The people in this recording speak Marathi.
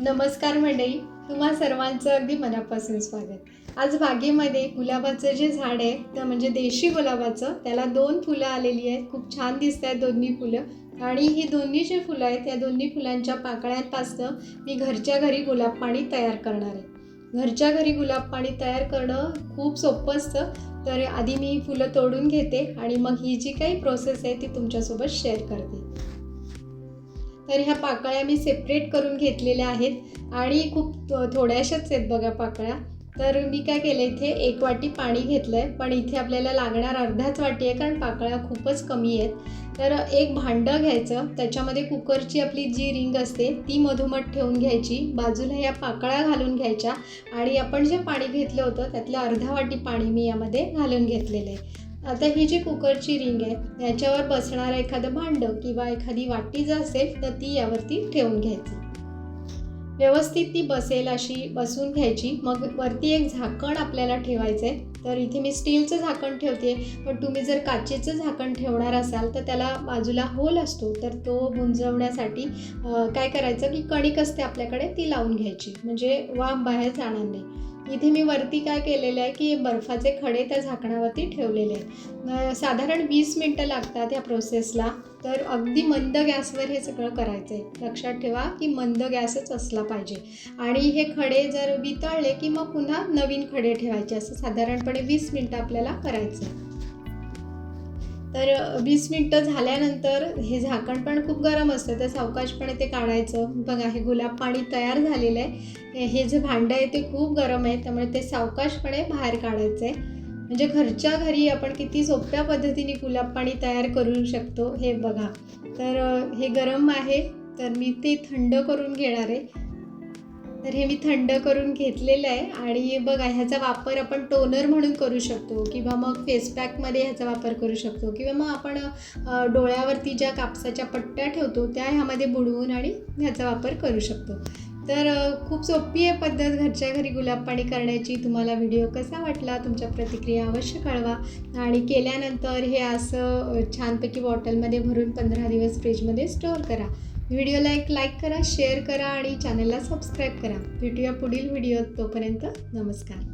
नमस्कार मंडळी तुम्हा सर्वांचं अगदी मनापासून स्वागत. आज बागेमध्ये गुलाबाचं जे झाड आहे तर म्हणजे देशी गुलाबाचं त्याला दोन फुलं आलेली आहेत. खूप छान दिसत आहेत दोन्ही फुलं. आणि ही दोन्ही जी फुलं आहेत त्या दोन्ही फुलांच्या पाकळ्यांपासनं मी घरच्या घरी गुलाब पाणी तयार करणार आहे. घरच्या घरी गुलाब पाणी तयार करणं खूप सोपं असतं. तर आधी मी फुलं तोडून घेते आणि मग ही जी काही प्रोसेस आहे ती तुमच्यासोबत शेअर करते. तर ह्या पाकळ्या मी सेपरेट करून घेतलेल्या आहेत. आणि खूप थोड्याशाच आहेत बघा पाकळ्या. तर मी काय केलं इथे एक वाटी पाणी घेतलं आहे पण इथे आपल्याला लागणार अर्धाच वाटी आहे कारण पाकळ्या खूपच कमी आहेत. तर एक भांडं घ्यायचं. त्याच्यामध्ये कुकरची आपली जी रिंग असते ती मधोमध ठेवून घ्यायची. बाजूला या पाकळ्या घालून घ्यायच्या. आणि आपण जे पाणी घेतलं होतं त्यातलं अर्धा वाटी पाणी मी यामध्ये घालून घेतलेलं आहे. आता ही जी कुकरची रिंग आहे याच्यावर बसणारं एखादं भांडं किंवा एखादी वाटी जर असेल तर ती यावरती ठेवून घ्यायची. व्यवस्थित ती बसेल अशी बसून घ्यायची. मग वरती एक झाकण आपल्याला ठेवायचं आहे तर इथे मी स्टीलचं झाकण ठेवते पण तुम्ही जर काचेचं झाकण ठेवणार असाल तर त्याला बाजूला होल असतो. तर तो गुंजवण्यासाठी काय करायचं की कणिक असते आपल्याकडे ती लावून घ्यायची. म्हणजे वाफ बाहेर जाणार नाही. इथे मी वरती काय केलेलं आहे की बर्फाचे खडे त्या झाकणावरती ठेवलेले आहेत. साधारण वीस मिनटं लागतात या प्रोसेसला तर अगदी मंद गॅसवर हे सगळं करायचं आहे लक्षात ठेवा की मंद गॅसच असला पाहिजे. आणि हे खडे जर वितळले की मग पुन्हा नवीन खडे ठेवायचे असं साधारणपणे वीस मिनटं आपल्याला करायचं आहे तर वीस मिनटं झाल्यानंतर हे झाकण पण खूप गरम असतं. तर सावकाशपणे ते काढायचं. बघा हे गुलाब पाणी तयार झालेलं आहे. हे- जे भांडं आहे ते खूप गरम आहे. त्यामुळे ते सावकाशपणे बाहेर काढायचं आहे म्हणजे घरच्या घरी आपण किती सोप्या पद्धतीने गुलाब पाणी तयार करू शकतो हे बघा. तर हे गरम आहे. तर मी ते थंड करून घेणार आहे. तर हे मी थंड करून घेतलेलं आहे. आणि बघा ह्याचा वापर आपण टोनर म्हणून करू शकतो किंवा मग फेस पॅकमध्ये ह्याचा वापर करू शकतो किंवा मग आपण डोळ्यावरती ज्या कापसाच्या पट्ट्या ठेवतो त्या ह्यामध्ये बुडवून आणि ह्याचा वापर करू शकतो. तर खूप सोपी आहे पद्धत घरच्या घरी गुलाब पाणी करण्याची. तुम्हाला व्हिडिओ कसा वाटला? तुमच्या प्रतिक्रिया अवश्य कळवा. आणि केल्यानंतर हे असं छानपैकी बॉटलमध्ये भरून पंधरा दिवस फ्रीजमध्ये स्टोअर करा. व्हिडिओला एक लाईक करा शेअर करा आणि चॅनलला सबस्क्राईब करा. भेटूया पुढील व्हिडिओत तोपर्यंत नमस्कार.